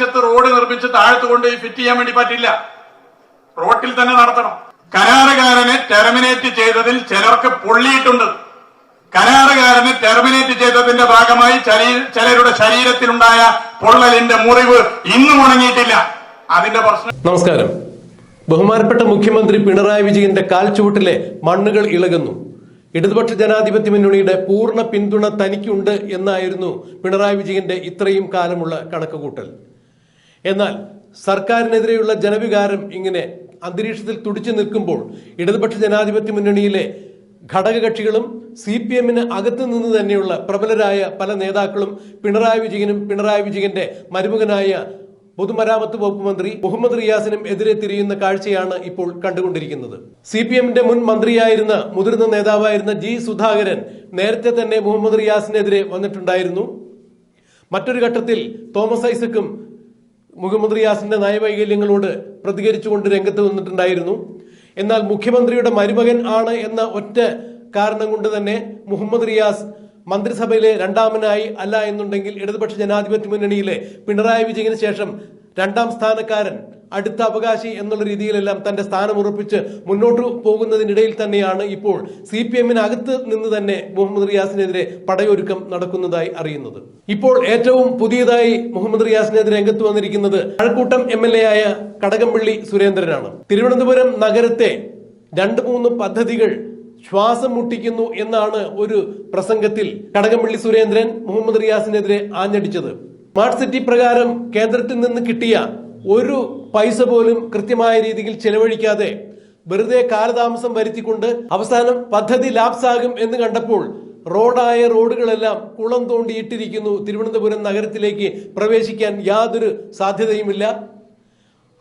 ആകാശത്ത് റോഡ് നിർമ്മിച്ച് താഴത്ത് കൊണ്ടുപോയി ഫിറ്റ് ചെയ്യാൻ വേണ്ടി പറ്റില്ല. റോട്ടിൽ തന്നെ നടത്തണം. കരാറുകാരനെ ടെർമിനേറ്റ് ചെയ്തതിൽ ചിലർക്ക് പൊള്ളിയിട്ടുണ്ട്. കരാറുകാരനെ ടെർമിനേറ്റ് ചെയ്തതിന്റെ ഭാഗമായി ചലി- ചിലരുടെ ശരീരത്തിലുണ്ടായ പൊള്ളലിന്റെ മുറിവ് ഇന്നും ഉണങ്ങിയിട്ടില്ല. അതിന്റെ പ്രശ്നം നമസ്കാരം. ബഹുമാനപ്പെട്ട മുഖ്യമന്ത്രി പിണറായി വിജയന്റെ കാൽച്ചുവട്ടിലെ മണ്ണുകൾ ഇളകുന്നു. ഇടതുപക്ഷ ജനാധിപത്യ മുന്നണിയുടെ പൂർണ പിന്തുണ തനിക്കുണ്ട് എന്നായിരുന്നു പിണറായി വിജയന്റെ ഇത്രയും കാലമുള്ള കണക്കുകൂട്ടൽ. എന്നാൽ സർക്കാരിനെതിരെയുള്ള ജനവികാരം ഇങ്ങനെ അന്തരീക്ഷത്തിൽ തുടിച്ചു നിൽക്കുമ്പോൾ ഇടതുപക്ഷ ജനാധിപത്യ മുന്നണിയിലെ ഘടകകക്ഷികളും സി പി എമ്മിന് അകത്തു നിന്ന് തന്നെയുള്ള പ്രബലരായ പല നേതാക്കളും പിണറായി വിജയനും പിണറായി വിജയന്റെ മരുമകനായ പൊതുമരാമത്ത് വകുപ്പ് മന്ത്രി മുഹമ്മദ് റിയാസിനും എതിരെ തിരിയുന്ന കാഴ്ചയാണ് ഇപ്പോൾ കണ്ടുകൊണ്ടിരിക്കുന്നത്. സി പി എമ്മിന്റെ മുൻ മന്ത്രിയായിരുന്ന മുതിർന്ന നേതാവായിരുന്ന ജി സുധാകരൻ നേരത്തെ തന്നെ മുഹമ്മദ് റിയാസിനെതിരെ വന്നിട്ടുണ്ടായിരുന്നു. മറ്റൊരു ഘട്ടത്തിൽ തോമസ് ഐസക്കും മുഹമ്മദ് റിയാസിന്റെ നയവൈകല്യങ്ങളോട് പ്രതികരിച്ചുകൊണ്ട് രംഗത്ത് വന്നിട്ടുണ്ടായിരുന്നു. എന്നാൽ മുഖ്യമന്ത്രിയുടെ മരുമകൻ ആണ് എന്ന ഒറ്റ കാരണം കൊണ്ട് തന്നെ മുഹമ്മദ് റിയാസ് മന്ത്രിസഭയിലെ രണ്ടാമനായി അല്ല എന്നുണ്ടെങ്കിൽ ഇടതുപക്ഷ ജനാധിപത്യ മുന്നണിയിലെ പിണറായി വിജയന് ശേഷം രണ്ടാം സ്ഥാനക്കാരൻ അടുത്ത അവകാശി എന്നുള്ള രീതിയിലെല്ലാം തന്റെ സ്ഥാനം ഉറപ്പിച്ച് മുന്നോട്ട് പോകുന്നതിനിടയിൽ തന്നെയാണ് ഇപ്പോൾ സി പി എമ്മിനകത്ത് നിന്ന് തന്നെ മുഹമ്മദ് റിയാസിനെതിരെ പടയൊരുക്കം നടക്കുന്നതായി അറിയുന്നത്. ഇപ്പോൾ ഏറ്റവും പുതിയതായി മുഹമ്മദ് റിയാസിനെതിരെ രംഗത്ത് വന്നിരിക്കുന്നത് കഴക്കൂട്ടം എം എൽ എ ആയ കടകംപള്ളി സുരേന്ദ്രനാണ്. തിരുവനന്തപുരം നഗരത്തെ രണ്ട് മൂന്ന് പദ്ധതികൾ ശ്വാസം മുട്ടിക്കുന്നു എന്നാണ് ഒരു പ്രസംഗത്തിൽ കടകംപള്ളി സുരേന്ദ്രൻ മുഹമ്മദ് റിയാസിനെതിരെ ആഞ്ഞടിച്ചത്. സ്മാർട്ട് സിറ്റി പ്രകാരം കേന്ദ്രത്തിൽ നിന്ന് കിട്ടിയ ഒരു പൈസ പോലും കൃത്യമായ രീതിയിൽ ചെലവഴിക്കാതെ വെറുതെ കാലതാമസം വരുത്തിക്കൊണ്ട് അവസാനം പദ്ധതി ലാപ്സാകും എന്ന് കണ്ടപ്പോൾ റോഡായ റോഡുകളെല്ലാം കുളം തോണ്ടിയിട്ടിരിക്കുന്നു. തിരുവനന്തപുരം നഗരത്തിലേക്ക് പ്രവേശിക്കാൻ യാതൊരു സാധ്യതയുമില്ല.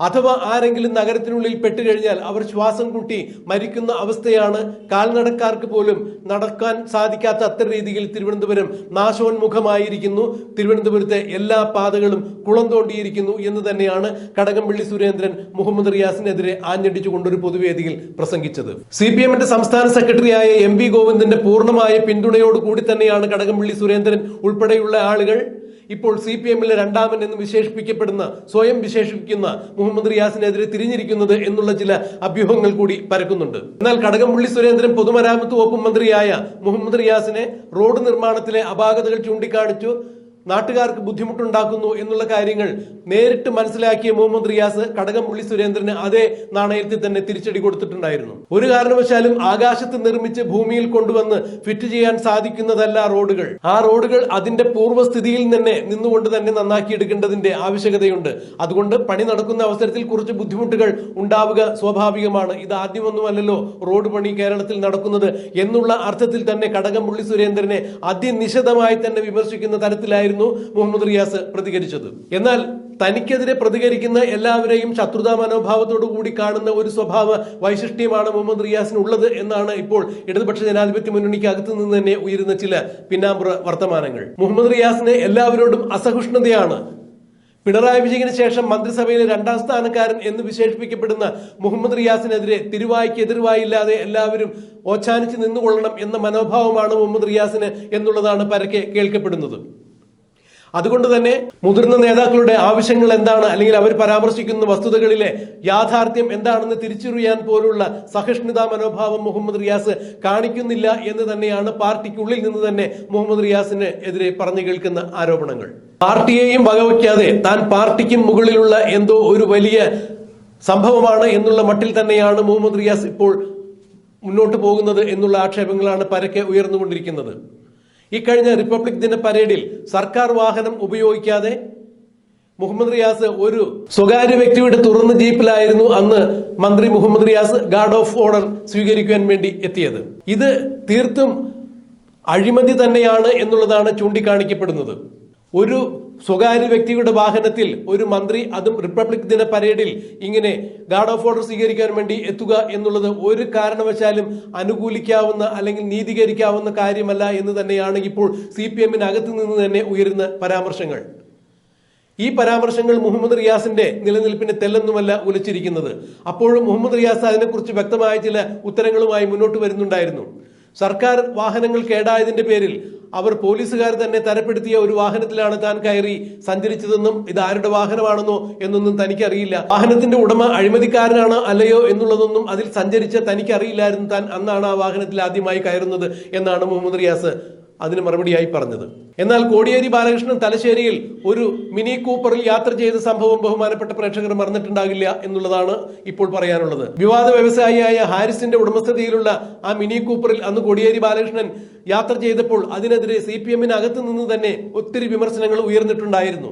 അഥവാ ആരെങ്കിലും നഗരത്തിനുള്ളിൽ പെട്ടുകഴിഞ്ഞാൽ അവർ ശ്വാസം കൂട്ടി മരിക്കുന്ന അവസ്ഥയാണ് കാൽനടക്കാർക്ക് പോലും നടക്കാൻ സാധിക്കാത്ത അത്ര രീതിയിൽ തിരുവനന്തപുരം നാശോന്മുഖമായിരിക്കുന്നു. തിരുവനന്തപുരത്തെ എല്ലാ പാതകളും കുളം തോണ്ടിയിരിക്കുന്നു എന്ന് തന്നെയാണ് കടകംപള്ളി സുരേന്ദ്രൻ മുഹമ്മദ് റിയാസിനെതിരെ ആഞ്ഞടിച്ചുകൊണ്ടൊരു പൊതുവേദിയിൽ പ്രസംഗിച്ചത്. സി പി എമ്മിന്റെ സംസ്ഥാന സെക്രട്ടറിയായ എം വി ഗോവിന്ദന്റെ പൂർണമായ പിന്തുണയോടുകൂടി തന്നെയാണ് കടകംപള്ളി സുരേന്ദ്രൻ ഉൾപ്പെടെയുള്ള ആളുകൾ ഇപ്പോൾ സി പി എമ്മിലെ രണ്ടാമൻ എന്ന് വിശേഷിപ്പിക്കപ്പെടുന്ന സ്വയം വിശേഷിപ്പിക്കുന്ന മുഹമ്മദ് റിയാസിനെതിരെ തിരിഞ്ഞിരിക്കുന്നത് എന്നുള്ള ചില അഭ്യൂഹങ്ങൾ കൂടി പരക്കുന്നുണ്ട്. എന്നാൽ കടകംപള്ളി സുരേന്ദ്രൻ പൊതുമരാമത്ത് വകുപ്പ് മന്ത്രിയായ മുഹമ്മദ് റിയാസിനെ റോഡ് നിർമ്മാണത്തിലെ അപാകതകൾ ചൂണ്ടിക്കാണിച്ചു. നാട്ടുകാർക്ക് ബുദ്ധിമുട്ടുണ്ടാക്കുന്നു എന്നുള്ള കാര്യങ്ങൾ നേരിട്ട് മനസ്സിലാക്കിയ മുഹമ്മദ് റിയാസ് കടകംപള്ളി സുരേന്ദ്രന് അതേ നാണയത്തിൽ തന്നെ തിരിച്ചടി കൊടുത്തിട്ടുണ്ടായിരുന്നു. ഒരു കാരണവശാലും ആകാശത്ത് നിർമ്മിച്ച് ഭൂമിയിൽ കൊണ്ടുവന്ന് ഫിറ്റ് ചെയ്യാൻ സാധിക്കുന്നതല്ല റോഡുകൾ. ആ റോഡുകൾ അതിന്റെ പൂർവസ്ഥിതിയിൽ തന്നെ നിന്നുകൊണ്ട് തന്നെ നന്നാക്കിയെടുക്കേണ്ടതിന്റെ ആവശ്യകതയുണ്ട്. അതുകൊണ്ട് പണി നടക്കുന്ന അവസരത്തിൽ കുറച്ച് ബുദ്ധിമുട്ടുകൾ ഉണ്ടാവുക സ്വാഭാവികമാണ്. ഇത് ആദ്യമൊന്നുമല്ലല്ലോ റോഡ് പണി കേരളത്തിൽ നടക്കുന്നത് എന്നുള്ള അർത്ഥത്തിൽ തന്നെ കടകംപള്ളി സുരേന്ദ്രനെ അതിനിശിതമായി തന്നെ വിമർശിക്കുന്ന തരത്തിലായിരുന്നു മുഹമ്മദ് റിയാസ് പ്രതികരിച്ചത്. എന്നാൽ തനിക്കെതിരെ പ്രതികരിക്കുന്ന എല്ലാവരെയും ശത്രുതാ മനോഭാവത്തോടു കൂടി കാണുന്ന ഒരു സ്വഭാവ വൈശിഷ്ട്യമാണ് മുഹമ്മദ് റിയാസിന് ഉള്ളത് എന്നാണ് ഇപ്പോൾ ഇടതുപക്ഷ ജനാധിപത്യ മുന്നണിക്ക് അകത്തു നിന്ന് തന്നെ ഉയരുന്ന ചില പിന്നാമ്പുറ വർത്തമാനങ്ങൾ. മുഹമ്മദ് റിയാസിന് എല്ലാവരോടും അസഹിഷ്ണുതയാണ്. പിണറായി വിജയന് ശേഷം മന്ത്രിസഭയിലെ രണ്ടാം സ്ഥാനക്കാരൻ എന്ന് വിശേഷിപ്പിക്കപ്പെടുന്ന മുഹമ്മദ് റിയാസിനെതിരെ തിരുവായ്ക്ക് എതിർവായില്ലാതെ എല്ലാവരും ഓച്ചാനിച്ച് നിന്നുകൊള്ളണം എന്ന മനോഭാവമാണ് മുഹമ്മദ് റിയാസിന് എന്നുള്ളതാണ് പരക്കെ കേൾക്കപ്പെടുന്നത്. അതുകൊണ്ട് തന്നെ മുതിർന്ന നേതാക്കളുടെ ആവശ്യങ്ങൾ എന്താണ്? അല്ലെങ്കിൽ അവർ പരാമർശിക്കുന്ന വസ്തുതകളിലെ യാഥാർത്ഥ്യം എന്താണെന്ന് തിരിച്ചറിയാൻ പോലുള്ള സഹിഷ്ണുതാ മനോഭാവം മുഹമ്മദ് റിയാസ് കാണിക്കുന്നില്ല എന്ന് തന്നെയാണ് പാർട്ടിക്കുള്ളിൽ നിന്ന് തന്നെ മുഹമ്മദ് റിയാസിന് എതിരെ പറഞ്ഞു കേൾക്കുന്ന ആരോപണങ്ങൾ. പാർട്ടിയെയും വകവയ്ക്കാതെ താൻ പാർട്ടിക്കും മുകളിലുള്ള എന്തോ ഒരു വലിയ സംഭവമാണ് എന്നുള്ള മട്ടിൽ തന്നെയാണ് മുഹമ്മദ് റിയാസ് ഇപ്പോൾ മുന്നോട്ട് പോകുന്നത് എന്നുള്ള ആക്ഷേപങ്ങളാണ് പരക്കെ ഉയർന്നുകൊണ്ടിരിക്കുന്നത്. ഇക്കഴിഞ്ഞ റിപ്പബ്ലിക് ദിന പരേഡിൽ സർക്കാർ വാഹനം ഉപയോഗിക്കാതെ മുഹമ്മദ് റിയാസ് ഒരു സ്വകാര്യ വ്യക്തിയുടെ തുറന്ന ജീപ്പിലായിരുന്നു അന്ന് മന്ത്രി Muhammad Riyas guard of honour സ്വീകരിക്കുവാൻ വേണ്ടി എത്തിയത്. ഇത് തീർത്തും അഴിമതി തന്നെയാണ് എന്നുള്ളതാണ് ചൂണ്ടിക്കാണിക്കപ്പെടുന്നത്. ഒരു സ്വകാര്യ വ്യക്തിയുടെ വാഹനത്തിൽ ഒരു മന്ത്രി അതും റിപ്പബ്ലിക് ദിന പരേഡിൽ ഇങ്ങനെ ഗാർഡ് ഓഫ് ഓർഡർ സ്വീകരിക്കാൻ വേണ്ടി എത്തുക എന്നുള്ളത് ഒരു കാരണവശാലും അനുകൂലിക്കാവുന്ന അല്ലെങ്കിൽ നീതീകരിക്കാവുന്ന കാര്യമല്ല എന്ന് തന്നെയാണ് ഇപ്പോൾ സി പി എമ്മിനകത്ത് നിന്ന് തന്നെ ഉയരുന്ന പരാമർശങ്ങൾ. ഈ പരാമർശങ്ങൾ മുഹമ്മദ് റിയാസിന്റെ നിലനിൽപ്പിന് തെല്ലെന്നുമല്ല ഉലച്ചിരിക്കുന്നത് അപ്പോഴും മുഹമ്മദ് റിയാസ് അതിനെക്കുറിച്ച് വ്യക്തമായ ചില ഉത്തരങ്ങളുമായി മുന്നോട്ട് വരുന്നുണ്ടായിരുന്നു. സർക്കാർ വാഹനങ്ങൾ കേടായതിന്റെ പേരിൽ അവർ പോലീസുകാർ തന്നെ തരപ്പെടുത്തിയ ഒരു വാഹനത്തിലാണ് താൻ കയറി സഞ്ചരിച്ചതെന്നും ഇത് ആരുടെ വാഹനമാണെന്നോ എന്നൊന്നും തനിക്കറിയില്ല. വാഹനത്തിന്റെ ഉടമ അഴിമതിക്കാരനാണ് അല്ലയോ എന്നുള്ളതൊന്നും അതിൽ സഞ്ചരിച്ച തനിക്കറിയില്ലായിരുന്നു താൻ അന്നാണ് ആ വാഹനത്തിൽ ആദ്യമായി കയറുന്നത് എന്നാണ് മുഹമ്മദ് റിയാസ് അതിന് മറുപടിയായി പറഞ്ഞത്. എന്നാൽ കോടിയേരി ബാലകൃഷ്ണൻ തലശ്ശേരിയിൽ ഒരു മിനി കൂപ്പറിൽ യാത്ര ചെയ്ത സംഭവം ബഹുമാനപ്പെട്ട പ്രേക്ഷകർ മറന്നിട്ടുണ്ടാകില്ല എന്നുള്ളതാണ് ഇപ്പോൾ പറയാനുള്ളത്. വിവാദ വ്യവസായിയായ ഹാരിസിന്റെ ഉടമസ്ഥതയിലുള്ള ആ മിനി കൂപ്പറിൽ അന്ന് കോടിയേരി ബാലകൃഷ്ണൻ യാത്ര ചെയ്തപ്പോൾ അതിനെതിരെ സി പി എമ്മിനകത്ത് നിന്ന് തന്നെ ഒത്തിരി വിമർശനങ്ങൾ ഉയർന്നിട്ടുണ്ടായിരുന്നു.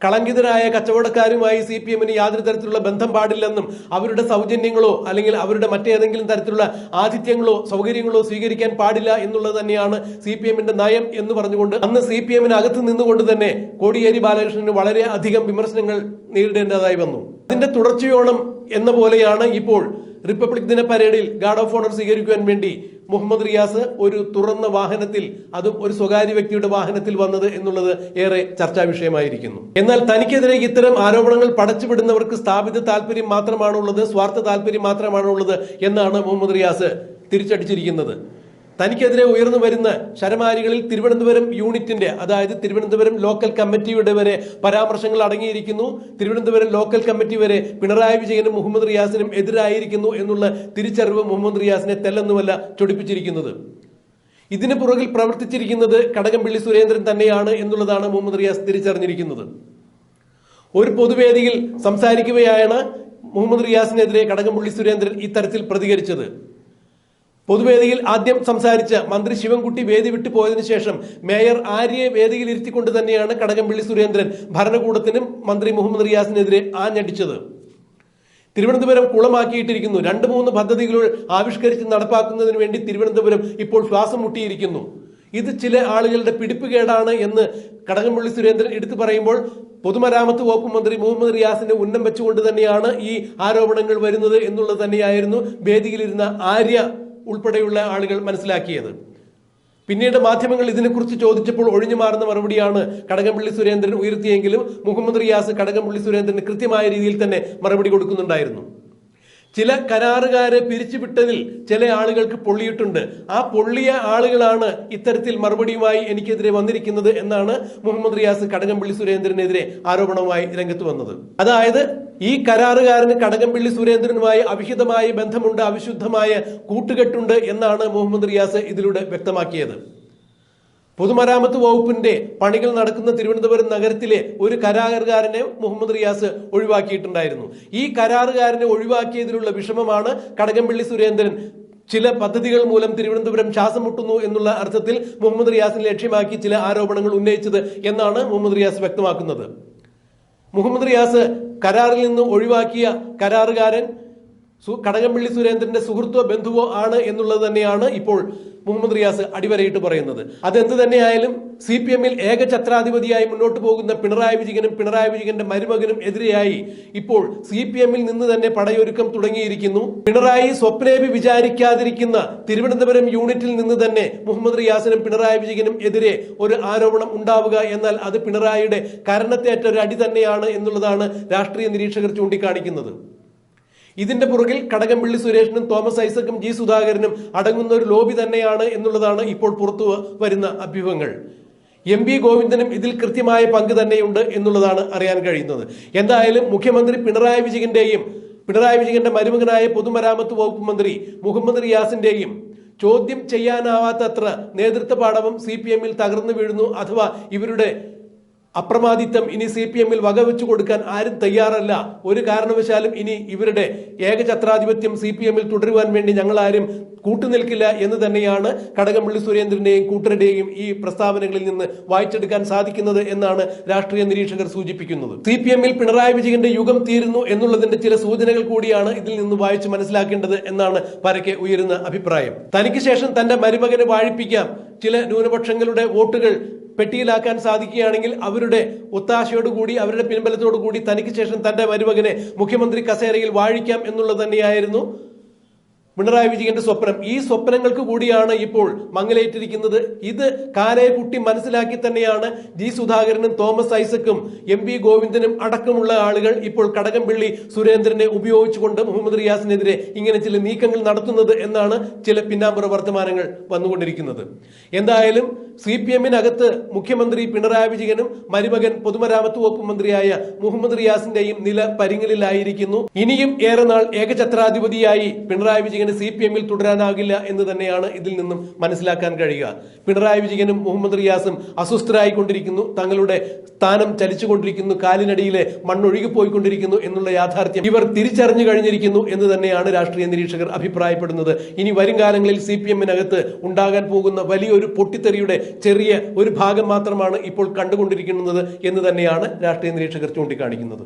കളങ്കിതരായ കച്ചവടക്കാരുമായി സി പി എമ്മിന് യാതൊരു തരത്തിലുള്ള ബന്ധം പാടില്ലെന്നും അവരുടെ സൗജന്യങ്ങളോ അല്ലെങ്കിൽ അവരുടെ മറ്റേതെങ്കിലും തരത്തിലുള്ള ആതിഥ്യങ്ങളോ സൗകര്യങ്ങളോ സ്വീകരിക്കാൻ പാടില്ല എന്നുള്ളത് തന്നെയാണ് സി പി എമ്മിന്റെ നയം എന്ന് പറഞ്ഞുകൊണ്ട് അന്ന് സി പി എമ്മിന് അകത്ത് നിന്നുകൊണ്ട് തന്നെ കോടിയേരി ബാലകൃഷ്ണന് വളരെ അധികം വിമർശനങ്ങൾ നേരിടേണ്ടതായി വന്നു. അതിന്റെ തുടർച്ചയോണം എന്ന പോലെയാണ് ഇപ്പോൾ റിപ്പബ്ലിക് ദിന പരേഡിൽ ഗാർഡ് ഓഫ് ഓണർ സ്വീകരിക്കുവാൻ വേണ്ടി മുഹമ്മദ് റിയാസ് ഒരു തുറന്ന വാഹനത്തിൽ അതും ഒരു സ്വകാര്യ വ്യക്തിയുടെ വാഹനത്തിൽ വന്നത് എന്നുള്ളത് ഏറെ ചർച്ചാ വിഷയമായിരിക്കുന്നു. എന്നാൽ തനിക്കെതിരെ ഇത്തരം ആരോപണങ്ങൾ പടച്ചുവിടുന്നവർക്ക് സ്ഥാപിത താല്പര്യം മാത്രമാണുള്ളത് സ്വാർത്ഥ താല്പര്യം മാത്രമാണുള്ളത് എന്നാണ് മുഹമ്മദ് റിയാസ് തിരിച്ചടിച്ചിരിക്കുന്നത്. തനിക്കെതിരെ ഉയർന്നു വരുന്ന ശരമാരികളിൽ തിരുവനന്തപുരം യൂണിറ്റിന്റെ അതായത് തിരുവനന്തപുരം ലോക്കൽ കമ്മിറ്റിയുടെ വരെ പരാമർശങ്ങൾ അടങ്ങിയിരിക്കുന്നു. തിരുവനന്തപുരം ലോക്കൽ കമ്മിറ്റി വരെ പിണറായി വിജയനും മുഹമ്മദ് റിയാസിനും എതിരായിരിക്കുന്നു എന്നുള്ള തിരിച്ചറിവ് മുഹമ്മദ് റിയാസിനെ തെല്ലെന്നുമല്ല ചൊടിപ്പിച്ചിരിക്കുന്നത്. ഇതിന് പുറകിൽ പ്രവർത്തിച്ചിരിക്കുന്നത് കടകംപള്ളി സുരേന്ദ്രൻ തന്നെയാണ് എന്നുള്ളതാണ് മുഹമ്മദ് റിയാസ് തിരിച്ചറിഞ്ഞിരിക്കുന്നത്. ഒരു പൊതുവേദിയിൽ സംസാരിക്കുകയാണ് മുഹമ്മദ് റിയാസിനെതിരെ കടകംപള്ളി സുരേന്ദ്രൻ ഇത്തരത്തിൽ പ്രതികരിച്ചത്. പൊതുവേദിയിൽ ആദ്യം സംസാരിച്ച മന്ത്രി ശിവൻകുട്ടി വേദി വിട്ടു പോയതിനു ശേഷം മേയർ ആര്യയെ വേദിയിൽ ഇരുത്തിക്കൊണ്ട് തന്നെയാണ് കടകംപള്ളി സുരേന്ദ്രൻ ഭരണകൂടത്തിനും മന്ത്രി മുഹമ്മദ് റിയാസിനെതിരെ ആഞ്ഞടിച്ചത്. തിരുവനന്തപുരം കുളമാക്കിയിട്ടിരിക്കുന്നു. രണ്ട് മൂന്ന് പദ്ധതികൾ ആവിഷ്കരിച്ച് നടപ്പാക്കുന്നതിന് വേണ്ടി തിരുവനന്തപുരം ഇപ്പോൾ ശ്വാസം മുട്ടിയിരിക്കുന്നു. ഇത് ചില ആളുകളുടെ പിടിപ്പുകേടാണ് എന്ന് കടകംപള്ളി സുരേന്ദ്രൻ എടുത്തു പറയുമ്പോൾ പൊതുമരാമത്ത് വകുപ്പ് മന്ത്രി മുഹമ്മദ് റിയാസിന്റെ ഉന്നം വെച്ചുകൊണ്ട് തന്നെയാണ് ഈ ആരോപണങ്ങൾ വരുന്നത് എന്നുള്ളത് തന്നെയായിരുന്നു വേദിയിലിരുന്ന ആര്യ ഉൾപ്പെടെയുള്ള ആളുകൾ മനസ്സിലാക്കിയത്. പിന്നീട് മാധ്യമങ്ങൾ ഇതിനെക്കുറിച്ച് ചോദിച്ചപ്പോൾ ഒഴിഞ്ഞു മാറുന്ന മറുപടിയാണ് കടകംപള്ളി സുരേന്ദ്രൻ ഉയർത്തിയെങ്കിലും മുഹമ്മദ് റിയാസ് കടകംപള്ളി സുരേന്ദ്രന് കൃത്യമായ രീതിയിൽ തന്നെ മറുപടി കൊടുക്കുന്നുണ്ടായിരുന്നു. ചില കരാറുകാരെ പിരിച്ചുവിട്ടതിൽ ചില ആളുകൾക്ക് പൊള്ളിയിട്ടുണ്ട്. ആ പൊള്ളിയ ആളുകളാണ് ഇത്തരത്തിൽ മറുപടിയുമായി എനിക്കെതിരെ വന്നിരിക്കുന്നത് എന്നാണ് മുഹമ്മദ് റിയാസ് കടകംപള്ളി സുരേന്ദ്രനെതിരെ ആരോപണവുമായി രംഗത്ത് വന്നത്. അതായത് ഈ കരാറുകാരന് കടകംപള്ളി സുരേന്ദ്രനുമായി അവിഹിതമായ ബന്ധമുണ്ട് അവിശുദ്ധമായ കൂട്ടുകെട്ടുണ്ട് എന്നാണ് മുഹമ്മദ് റിയാസ് ഇതിലൂടെ വ്യക്തമാക്കിയത്. പൊതുമരാമത്ത് വകുപ്പിന്റെ പണികൾ നടക്കുന്ന തിരുവനന്തപുരം നഗരത്തിലെ ഒരു കരാറുകാരനെ മുഹമ്മദ് റിയാസ് ഒഴിവാക്കിയിട്ടുണ്ടായിരുന്നു. ഈ കരാറുകാരനെ ഒഴിവാക്കിയതിലുള്ള വിഷമമാണ് കടകംപള്ളി സുരേന്ദ്രൻ ചില പദ്ധതികൾ മൂലം തിരുവനന്തപുരം ശ്വാസം മുട്ടുന്നു എന്നുള്ള അർത്ഥത്തിൽ മുഹമ്മദ് റിയാസിനെ ലക്ഷ്യമാക്കി ചില ആരോപണങ്ങൾ ഉന്നയിച്ചത് എന്നാണ് മുഹമ്മദ് റിയാസ് വ്യക്തമാക്കുന്നത്. മുഹമ്മദ് റിയാസ് കരാറിൽ നിന്ന് ഒഴിവാക്കിയ കരാറുകാരൻ കടകംപള്ളി സുരേന്ദ്രന്റെ സുഹൃത്തോ ബന്ധുവോ ആണ് എന്നുള്ളത് തന്നെയാണ് ഇപ്പോൾ മുഹമ്മദ് റിയാസ് അടിവരയിട്ട് പറയുന്നത്. അതെന്ത് തന്നെയായാലും സി പി എമ്മിൽ ഏകഛത്രാധിപതിയായി മുന്നോട്ട് പോകുന്ന പിണറായി വിജയനും പിണറായി വിജയന്റെ മരുമകനും എതിരെയായി ഇപ്പോൾ സി പി എമ്മിൽ നിന്ന് തന്നെ പടയൊരുക്കം തുടങ്ങിയിരിക്കുന്നു. പിണറായി സ്വപ്നേബി വിചാരിക്കാതിരിക്കുന്ന തിരുവനന്തപുരം യൂണിറ്റിൽ നിന്ന് തന്നെ മുഹമ്മദ് റിയാസിനും പിണറായി വിജയനും എതിരെ ഒരു ആരോപണം ഉണ്ടാവുക എന്നാൽ അത് പിണറായിയുടെ കരണത്തേറ്റ ഒരു അടി തന്നെയാണ് എന്നുള്ളതാണ് രാഷ്ട്രീയ നിരീക്ഷകർ ചൂണ്ടിക്കാണിക്കുന്നത്. ഇതിന്റെ പുറകിൽ കടകംപള്ളി സുരേഷിനും തോമസ് ഐസക്കും ജി സുധാകരനും അടങ്ങുന്ന ഒരു ലോബി തന്നെയാണ് എന്നുള്ളതാണ് ഇപ്പോൾ പുറത്തു വരുന്ന അഭ്യൂഹങ്ങൾ. എം വി ഗോവിന്ദനും ഇതിൽ കൃത്യമായ പങ്ക് തന്നെയുണ്ട് എന്നുള്ളതാണ് അറിയാൻ കഴിയുന്നത്. എന്തായാലും മുഖ്യമന്ത്രി പിണറായി വിജയന്റെയും പിണറായി വിജയന്റെ മരുമകനായ പൊതുമരാമത്ത് വകുപ്പ് മന്ത്രി മുഹമ്മദ് റിയാസിന്റെയും ചോദ്യം ചെയ്യാനാവാത്തത്ര നേതൃത്വ പാടവം സി പി എമ്മിൽ തകർന്നു വീഴുന്നു അഥവാ ഇവരുടെ അപ്രമാദിത്വം ഇനി സി പി എമ്മിൽ വകവെച്ചു കൊടുക്കാൻ ആരും തയ്യാറല്ല. ഒരു കാരണവശാലും ഇനി ഇവരുടെ ഏകഛത്രാധിപത്യം സി പി എമ്മിൽ തുടരുവാൻ വേണ്ടി ഞങ്ങൾ ആരും കൂട്ടുനിൽക്കില്ല എന്ന് തന്നെയാണ് കടകംപള്ളി സുരേന്ദ്രന്റെയും കൂട്ടരുടെയും ഈ പ്രസ്താവനകളിൽ നിന്ന് വായിച്ചെടുക്കാൻ സാധിക്കുന്നത് എന്നാണ് രാഷ്ട്രീയ നിരീക്ഷകർ സൂചിപ്പിക്കുന്നത്. സി പി എമ്മിൽ പിണറായി വിജയന്റെ യുഗം തീരുന്നു എന്നുള്ളതിന്റെ ചില സൂചനകൾ കൂടിയാണ് ഇതിൽ നിന്ന് വായിച്ച് മനസ്സിലാക്കേണ്ടത് എന്നാണ് പരക്കെ ഉയരുന്ന അഭിപ്രായം. തനിക്ക് ശേഷം തന്റെ മരുമകനെ വാഴിപ്പിക്കാം. ചില ന്യൂനപക്ഷങ്ങളുടെ വോട്ടുകൾ പെട്ടിയിലാക്കാൻ സാധിക്കുകയാണെങ്കിൽ അവരുടെ ഒത്താശയോടുകൂടി അവരുടെ പിൻബലത്തോടുകൂടി തനിക്ക് ശേഷം തന്റെ മരുമകനെ മുഖ്യമന്ത്രി കസേരയിൽ വാഴിക്കാം എന്നുള്ളത് തന്നെയായിരുന്നു. പിണറായി വിജയന്റെ സ്വപ്നം. ഈ സ്വപ്നങ്ങൾക്ക് കൂടിയാണ് ഇപ്പോൾ മങ്ങലേറ്റിരിക്കുന്നത്. ഇത് കാലയെക്കുട്ടി മനസ്സിലാക്കി തന്നെയാണ് ജി സുധാകരനും തോമസ് ഐസക്കും എം വി ഗോവിന്ദനും അടക്കമുള്ള ആളുകൾ ഇപ്പോൾ കടകംപള്ളി സുരേന്ദ്രനെ ഉപയോഗിച്ചുകൊണ്ട് മുഹമ്മദ് റിയാസിനെതിരെ ഇങ്ങനെ ചില നീക്കങ്ങൾ നടത്തുന്നത് എന്നാണ് ചില പിന്നാമ്പുറ വർത്തമാനങ്ങൾ വന്നുകൊണ്ടിരിക്കുന്നത്. എന്തായാലും സി പി എമ്മിനകത്ത് മുഖ്യമന്ത്രി പിണറായി വിജയനും മരുമകൻ പൊതുമരാമത്ത് വകുപ്പ് മന്ത്രിയായ മുഹമ്മദ് റിയാസിന്റെയും നില പരിങ്ങലിലായിരിക്കുന്നു. ഇനിയും ഏറെ നാൾ ഏകഛത്രാധിപതിയായി പിണറായി വിജയന് സി പി എമ്മിൽ തുടരാനാകില്ല എന്ന് തന്നെയാണ് ഇതിൽ നിന്നും മനസ്സിലാക്കാൻ കഴിയുക. പിണറായി വിജയനും മുഹമ്മദ് റിയാസും അസ്വസ്ഥരായിക്കൊണ്ടിരിക്കുന്നു. തങ്ങളുടെ സ്ഥാനം ചലിച്ചുകൊണ്ടിരിക്കുന്നു. കാലിനടിയിലെ മണ്ണൊഴുകിപ്പോയിക്കൊണ്ടിരിക്കുന്നു എന്നുള്ള യാഥാർത്ഥ്യം ഇവർ തിരിച്ചറിഞ്ഞു കഴിഞ്ഞിരിക്കുന്നു എന്ന് തന്നെയാണ് രാഷ്ട്രീയ നിരീക്ഷകർ അഭിപ്രായപ്പെടുന്നത്. ഇനി വരും കാലങ്ങളിൽ സി പി എമ്മിനകത്ത് ഉണ്ടാകാൻ പോകുന്ന വലിയൊരു പൊട്ടിത്തെറിയുടെ ചെറിയ ഒരു ഭാഗം മാത്രമാണ് ഇപ്പോൾ കണ്ടുകൊണ്ടിരിക്കുന്നത് എന്ന് തന്നെയാണ് രാഷ്ട്രീയ നിരീക്ഷകർ ചൂണ്ടിക്കാണിക്കുന്നത്.